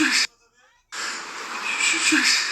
Şükür. Şükür.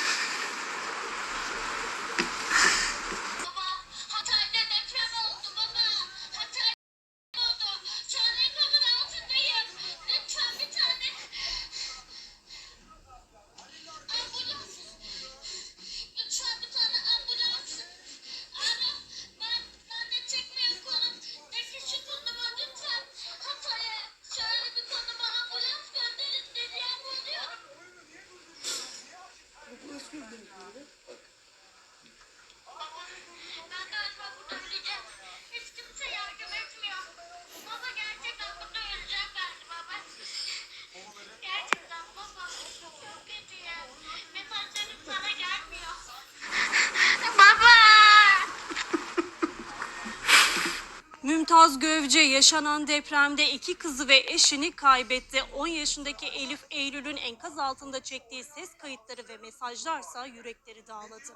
Mümtaz Gövce yaşanan depremde iki kızı ve eşini kaybetti. 10 yaşındaki Elif Eylül'ün enkaz altında çektiği ses kayıtları ve mesajlarsa yürekleri dağladı.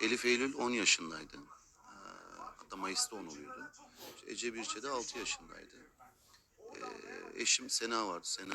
Elif Eylül 10 yaşındaydı. Ee, Hatta Mayıs'ta 10 oluyordu. Ece Birçe de 6 yaşındaydı. Ee, eşim Sena vardı. Sena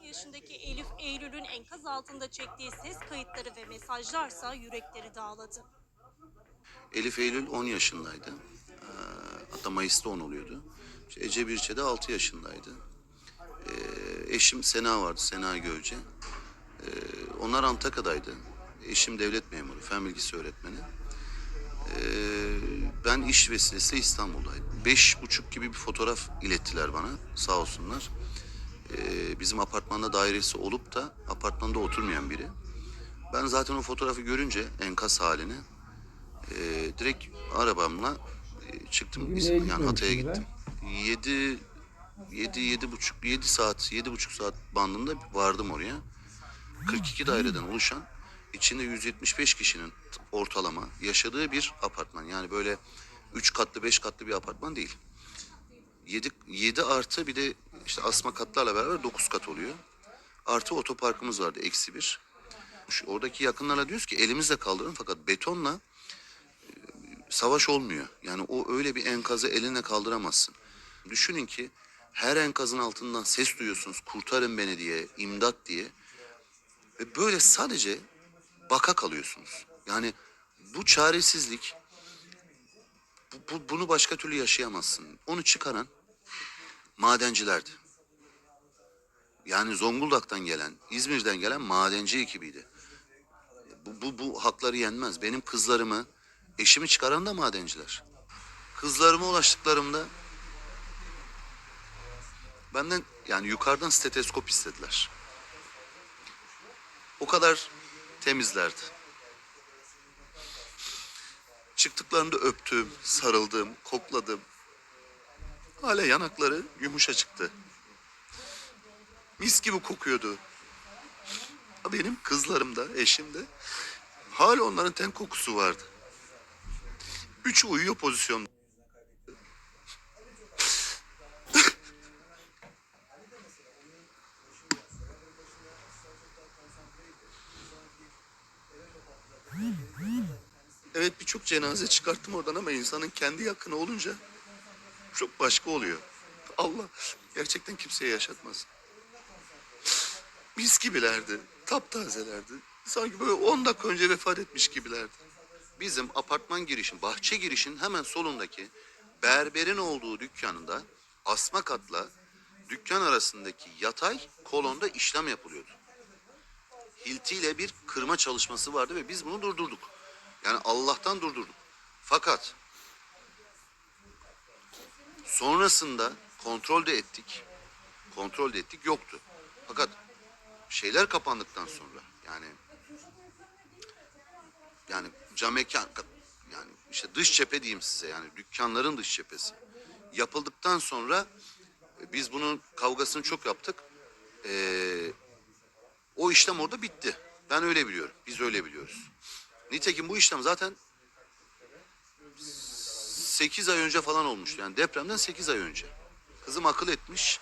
yaşındaki Elif Eylül'ün enkaz altında çektiği ses kayıtları ve mesajlarsa yürekleri dağladı. Elif Eylül 10 yaşındaydı. Ee, Hatta Mayıs'ta 10 oluyordu. İşte Ece Birçe de 6 yaşındaydı. Ee, eşim Sena vardı. Sena Gövce. Ee, onlar Antakya'daydı. Eşim devlet memuru, fen bilgisi öğretmeni. Ben iş vesilesi İstanbul'daydım. Beş buçuk gibi bir fotoğraf ilettiler bana sağ olsunlar. Ee, bizim apartmanda dairesi olup da apartmanda oturmayan biri. Ben zaten o fotoğrafı görünce enkaz halini e, direkt arabamla e, çıktım. Neye yani Hatay'a gittim. Yedi, yedi, yedi buçuk, yedi saat, yedi buçuk saat bandında vardım oraya. 42 daireden oluşan içinde 175 kişinin ortalama yaşadığı bir apartman. Yani böyle 3 katlı 5 katlı bir apartman değil. 7, 7 artı bir de işte asma katlarla beraber 9 kat oluyor. Artı otoparkımız vardı eksi bir. Şu- Oradaki yakınlarla diyoruz ki elimizle kaldırın fakat betonla e, savaş olmuyor. Yani o öyle bir enkazı eline kaldıramazsın. Düşünün ki her enkazın altından ses duyuyorsunuz kurtarın beni diye, imdat diye. Ve böyle sadece baka kalıyorsunuz. Yani bu çaresizlik bu- bunu başka türlü yaşayamazsın. Onu çıkaran madencilerdi. Yani Zonguldak'tan gelen, İzmir'den gelen madenci ekibiydi. Bu, bu, bu hakları yenmez. Benim kızlarımı, eşimi çıkaran da madenciler. Kızlarıma ulaştıklarımda benden yani yukarıdan steteskop istediler. O kadar temizlerdi. Çıktıklarında öptüm, sarıldım, kokladım. Hala yanakları yumuşacıktı. Mis gibi kokuyordu. Benim kızlarım da, eşim de hala onların ten kokusu vardı. Üçü uyuyor pozisyonda. Evet birçok cenaze çıkarttım oradan ama insanın kendi yakını olunca çok başka oluyor. Allah gerçekten kimseye yaşatmaz. Mis gibilerdi, taptazelerdi. Sanki böyle 10 dakika önce vefat etmiş gibilerdi. Bizim apartman girişin, bahçe girişin hemen solundaki berberin olduğu dükkanında asma katla dükkan arasındaki yatay kolonda işlem yapılıyordu. hiltiyle bir kırma çalışması vardı ve biz bunu durdurduk. Yani Allah'tan durdurduk. Fakat sonrasında kontrol de ettik. Kontrol de ettik yoktu. Fakat şeyler kapandıktan sonra yani yani cam mekan yani işte dış cephe diyeyim size yani dükkanların dış cephesi yapıldıktan sonra e, biz bunun kavgasını çok yaptık. Ee, o işlem orada bitti. Ben öyle biliyorum. Biz öyle biliyoruz. Nitekim bu işlem zaten 8 ay önce falan olmuştu. Yani depremden 8 ay önce. Kızım akıl etmiş.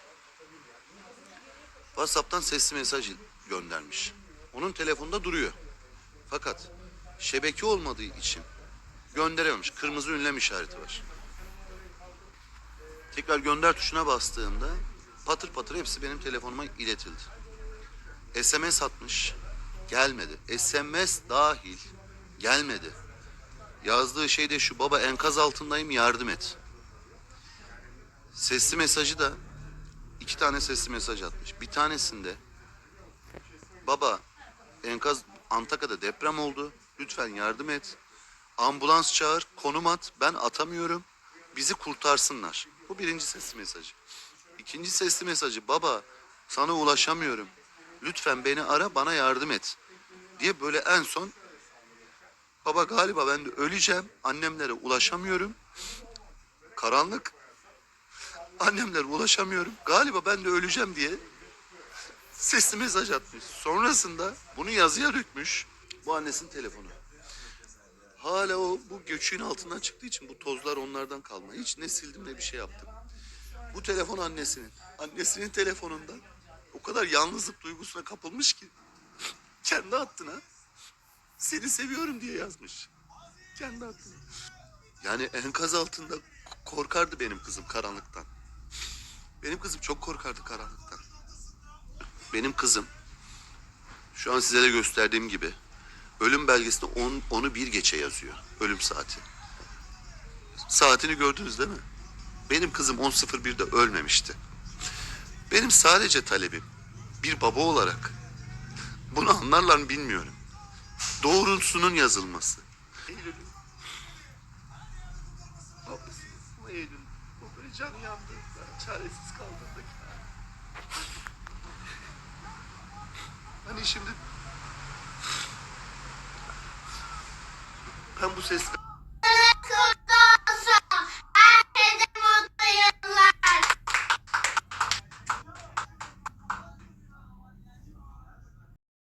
WhatsApp'tan sesli mesaj göndermiş. Onun telefonda duruyor. Fakat şebeke olmadığı için gönderememiş. Kırmızı ünlem işareti var. Tekrar gönder tuşuna bastığımda patır patır hepsi benim telefonuma iletildi. SMS atmış. Gelmedi. SMS dahil gelmedi. Yazdığı şey de şu baba enkaz altındayım yardım et. Sesli mesajı da iki tane sesli mesaj atmış. Bir tanesinde baba enkaz Antakya'da deprem oldu. Lütfen yardım et. Ambulans çağır, konum at. Ben atamıyorum. Bizi kurtarsınlar. Bu birinci sesli mesajı. İkinci sesli mesajı baba sana ulaşamıyorum. Lütfen beni ara bana yardım et. Diye böyle en son baba galiba ben de öleceğim. Annemlere ulaşamıyorum. Karanlık. Annemlere ulaşamıyorum. Galiba ben de öleceğim diye sesli mesaj atmış. Sonrasında bunu yazıya dökmüş. Bu annesinin telefonu. Hala o bu göçüğün altından çıktığı için bu tozlar onlardan kalma. Hiç ne sildim ne bir şey yaptım. Bu telefon annesinin. Annesinin telefonundan o kadar yalnızlık duygusuna kapılmış ki kendi hattına seni seviyorum diye yazmış. Kendi hattına. Yani enkaz altında korkardı benim kızım karanlıktan. Benim kızım çok korkardı karanlıktan. Benim kızım şu an size de gösterdiğim gibi ölüm belgesinde 10 onu bir geçe yazıyor. Ölüm saati. Saatini gördünüz değil mi? Benim kızım 10.01'de ölmemişti. Benim sadece talebim bir baba olarak bunu anlarlar mı bilmiyorum. Doğrusunun yazılması. Hani şimdi ben bu ses